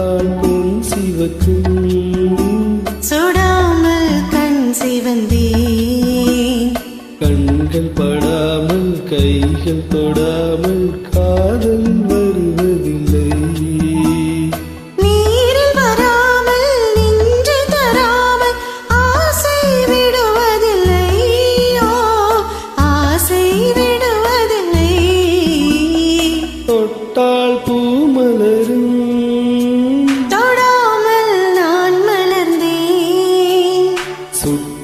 சுட்டால் பொன் சிவக்கும் சுடாமல் கண் சிவந்தேன் கண்கள் படாமல் கைகள் தொடாமல் காதல்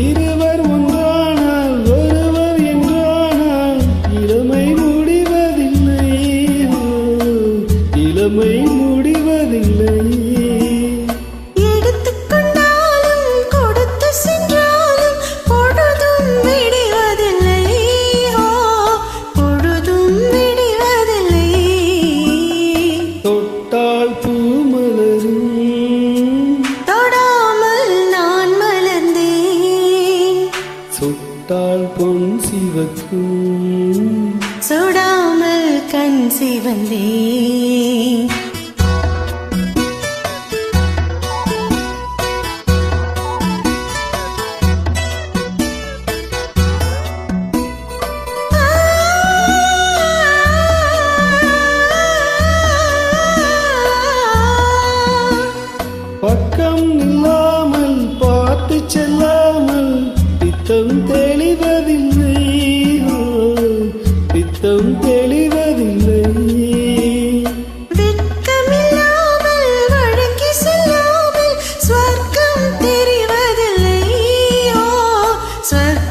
இருவர் ஒன்றானால் ஒருவர் என்றானால் இளமை முடிவதில்லை இளமை சுடாமல் கண் சிவந்தே பக்கம் இல்லாமல் பார்த்து செல்லாமல் பித்தம் தே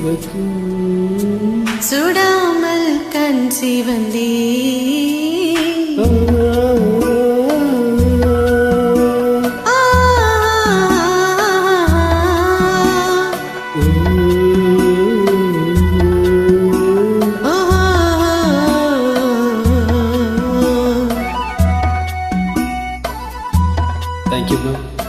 சிவக்கும் சுடாமல் கண் சிவந்தேன் ஆ, ஆ ஊ, ஓ Thank you, ma'am.